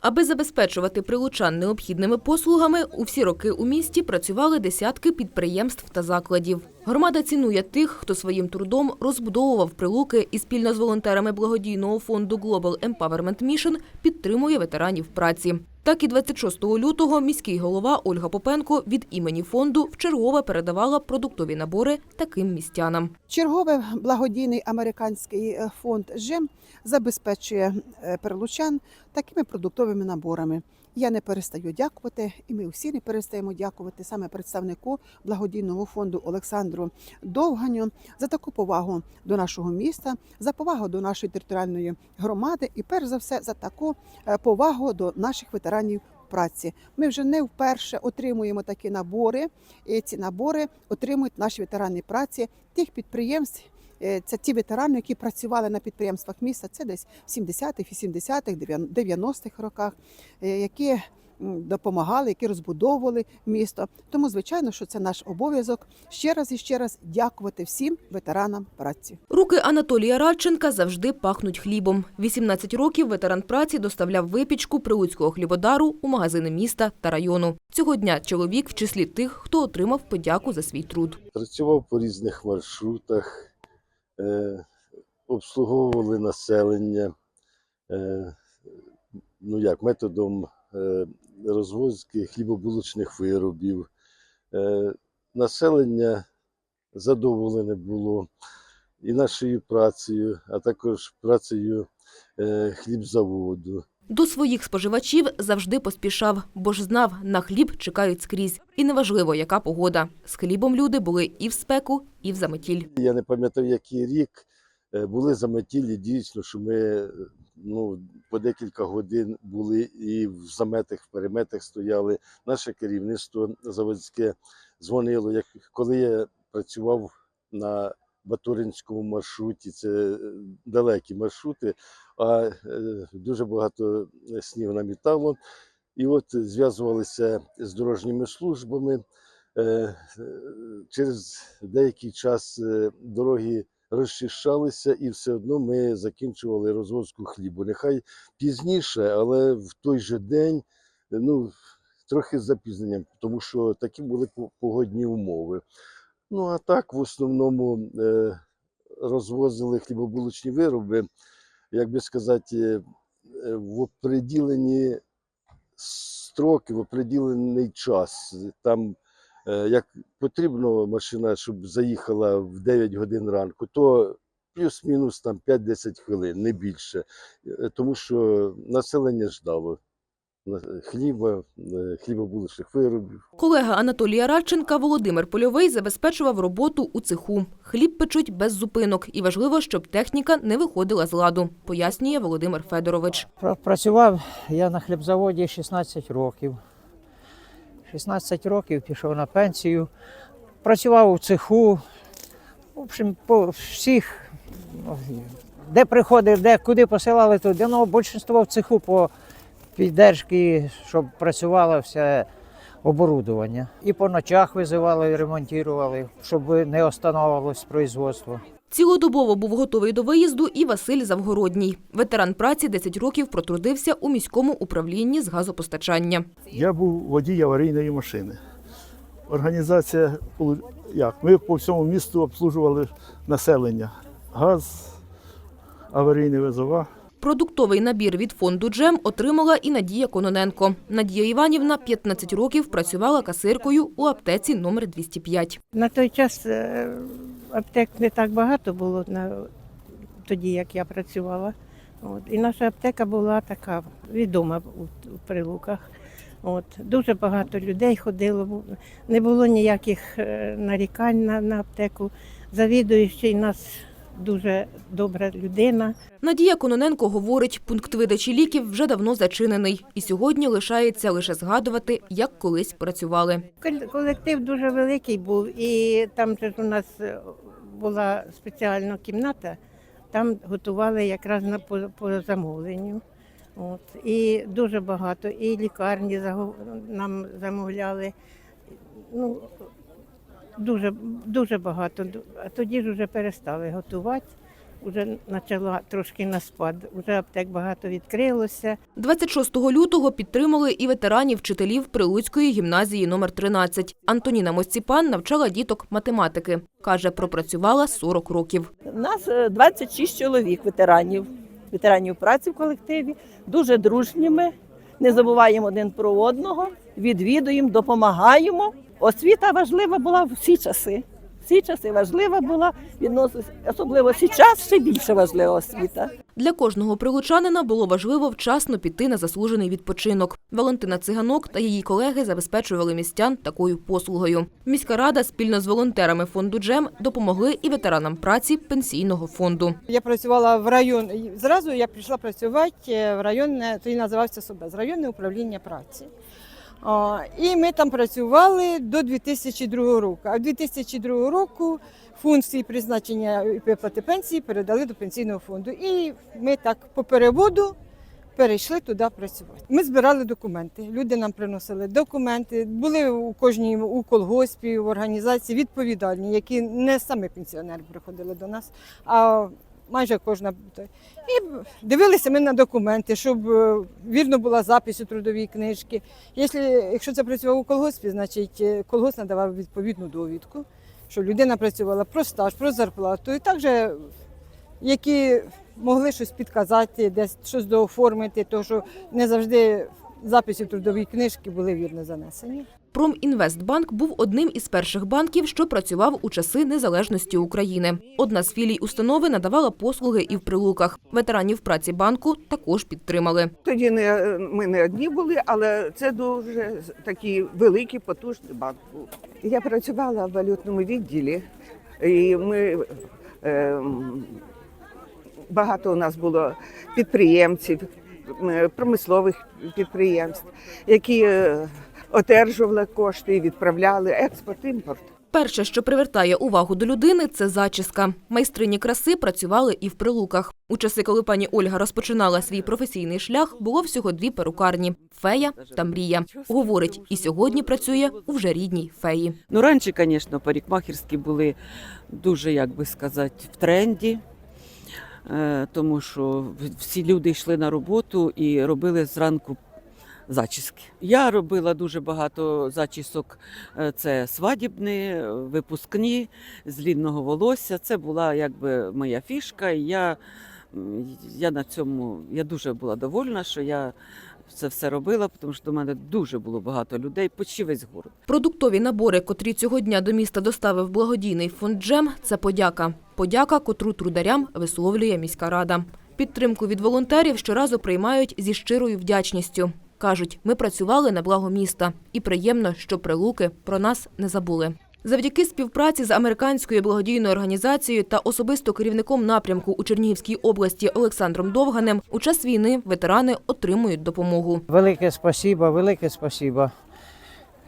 Аби забезпечувати прилучан необхідними послугами, у всі роки у місті працювали десятки підприємств та закладів. Громада цінує тих, хто своїм трудом розбудовував прилуки і спільно з волонтерами благодійного фонду Global Empowerment Mission підтримує ветеранів праці. Так і 26 лютого міський голова Ольга Попенко від імені фонду вчергове передавала продуктові набори таким містянам. Черговий благодійний американський е, фонд ЖЕМ забезпечує е, перелучан такими продуктовими наборами. Я не перестаю дякувати, і ми всі не перестаємо дякувати саме представнику благодійного фонду Олександру Довганю за таку повагу до нашого міста, за повагу до нашої територіальної громади і, перш за все, за таку е, повагу до наших ветеранів праці. Ми вже не вперше отримуємо такі набори. І ці набори отримують наші ветерани праці тих підприємств. Е, Це ті ветерани, які працювали на підприємствах міста. Це десь в 70-х, 80-х, 90-х роках, е, які допомагали, які розбудовували місто. Тому, звичайно, що це наш обов'язок ще раз і ще раз дякувати всім ветеранам праці. Руки Анатолія Радченка завжди пахнуть хлібом. 18 років ветеран праці доставляв випічку прилуцького хлібодару у магазини міста та району. Цього дня чоловік в числі тих, хто отримав подяку за свій труд. Працював по різних маршрутах, обслуговували населення, е, ну як, методом е, розвозки хлібобулочних виробів. Е, населення задоволене було і нашою працею, а також працею е, хлібзаводу. До своїх споживачів завжди поспішав, бо ж знав, на хліб чекають скрізь. І неважливо, яка погода. З хлібом люди були і в спеку, і в заметіль. Я не пам'ятаю, який рік е, були заметілі дійсно, що ми е, ну, по декілька годин були і в заметах, в переметах стояли. Наше керівництво заводське дзвонило. Як коли я працював на Батуринському маршруті, це е, далекі маршрути, а е, дуже багато снігу намітало. І от зв'язувалися з дорожніми службами. Е, е, Через деякий час е, дороги розчищалися, і все одно ми закінчували розвозку хлібу. Нехай пізніше, але в той же день, е, ну, трохи з запізненням, тому що такі були погодні умови. Ну, а так, в основному, е, розвозили хлібобулочні вироби, як би сказати, е, в оприділені строки, в оприділений час. Там Е, як потрібно машина, щоб заїхала в 9 годин ранку, то плюс-мінус там 5-10 хвилин, не більше. Тому що населення ждало хліба, е, хлібобулочних виробів. Колега Анатолія Радченка Володимир Польовий забезпечував роботу у цеху. Хліб печуть без зупинок, і важливо, щоб техніка не виходила з ладу, пояснює Володимир Федорович. Працював я на хлібзаводі 16 років. 16 років пішов на пенсію. Працював у цеху. В общем, по всіх, ну, де приходив, де куди посилали, туди. Ну, більшість в цеху по піддержці, щоб працювало все оборудовання. І по ночах визивали, ремонтували, щоб не остановилось производство. Цілодобово був готовий до виїзду і Василь Завгородній. Ветеран праці 10 років протрудився у міському управлінні з газопостачання. Я був водій аварійної машини. Організація, як, ми по всьому місту обслужували населення. Газ, аварійні визова. Продуктовий набір від фонду «Джем» отримала і Надія Кононенко. Надія Іванівна 15 років працювала касиркою у аптеці номер 205. На той час е, аптек не так багато було тоді, як я працювала. І наша аптека була така відома у, прилуках. От. Дуже багато людей ходило, не було ніяких е, нарікань на, на аптеку. Завідуючий нас дуже добра людина. Надія Кононенко говорить, пункт видачі ліків вже давно зачинений. І сьогодні лишається лише згадувати, як колись працювали. Колектив дуже великий був, і там же ж у нас е, була спеціальна кімната, там готували якраз на по, по замовленню. От. І дуже багато, і лікарні нам замовляли. Ну, дуже, дуже багато. А тоді ж вже перестали готувати. вже почала трошки на спад. Вже аптек багато відкрилося. 26 лютого підтримали і ветеранів вчителів Прилуцької гімназії номер 13. Антоніна Мосціпан навчала діток математики. Каже, пропрацювала 40 років. У нас е, 26 чоловік ветеранів, ветеранів праці в колективі, дуже дружніми, не забуваємо один про одного, відвідуємо, допомагаємо. Освіта важлива була в всі часи. Всі часи важлива була, відносилась, особливо зараз ще більше важлива освіта. Для кожного прилучанина було важливо вчасно піти на заслужений відпочинок. Валентина Циганок та її колеги забезпечували містян такою послугою. Міська рада спільно з волонтерами фонду Джем допомогли і ветеранам праці пенсійного фонду. Я працювала в район. Зразу я прийшла працювати в районне, тоді називався СОБЕЗ, районне управління праці. І ми там працювали до 2002 року. А 2002 року функції призначення і виплати пенсії передали до пенсійного фонду. І ми так по переводу перейшли туди працювати. Ми збирали документи. Люди нам приносили документи. Були у кожній у колгоспі, в організації відповідальні, які не самі пенсіонери приходили до нас, а майже кожна. І дивилися ми на документи, щоб е, вірно була запис у трудовій книжці. Якщо, це працював у колгоспі, значить е, колгосп надавав відповідну довідку, що людина працювала про стаж, про зарплату. І також, які могли щось підказати, десь щось дооформити, тому що не завжди записи в книжці були вірно занесені. Промінвестбанк був одним із перших банків, що працював у часи незалежності України. Одна з філій установи надавала послуги і в прилуках. Ветеранів праці банку також підтримали. Тоді не, ми не одні були, але це дуже такий великий, потужний банк. Я працювала в валютному відділі, і ми е, багато у нас було підприємців, е, промислових підприємств, які е, одержували кошти і відправляли експорт, імпорт. Перше, що привертає увагу до людини, це зачіска. Майстрині краси працювали і в прилуках. У часи, коли пані Ольга розпочинала свій професійний шлях, було всього дві перукарні фея та мрія. Говорить, і сьогодні працює у вже рідній феї. Ну, раніше, звісно, парикмахерські були дуже, як би сказати, в тренді, е, тому що всі люди йшли на роботу і робили зранку зачіски. Я робила дуже багато зачісок. Е, Це свадібні, випускні з длінного волосся. Це була якби моя фішка. І я, я на цьому я дуже була довольна, що я це все робила, тому що до мене дуже було багато людей, почти весь город. Продуктові набори, котрі цього дня до міста доставив благодійний фонд Джем, це подяка. Подяка, котру трударям висловлює міська рада. Підтримку від волонтерів щоразу приймають зі щирою вдячністю. Кажуть, ми працювали на благо міста, і приємно, що прилуки про нас не забули. Завдяки співпраці з американською благодійною організацією та особисто керівником напрямку у Чернігівській області Олександром Довганем у час війни ветерани отримують допомогу. Велике спасіба, велике спасіба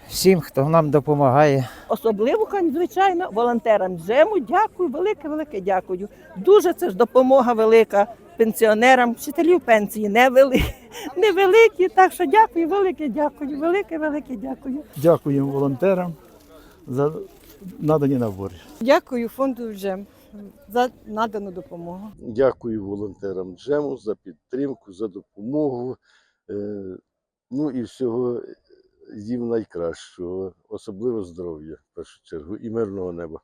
всім, хто нам допомагає. Особливо, звичайно, волонтерам джему. Дякую, велике, велике дякую. Дуже це ж допомога велика пенсіонерам, вчителів пенсії невеликі, невеликі. Так що дякую, велике дякую, велике, велике дякую. Дякуємо волонтерам за надані набори. Дякую фонду «Джем» за надану допомогу. Дякую волонтерам Джему за підтримку, за допомогу. Е, Ну і всього їм найкращого, особливо здоров'я в першу чергу і мирного неба.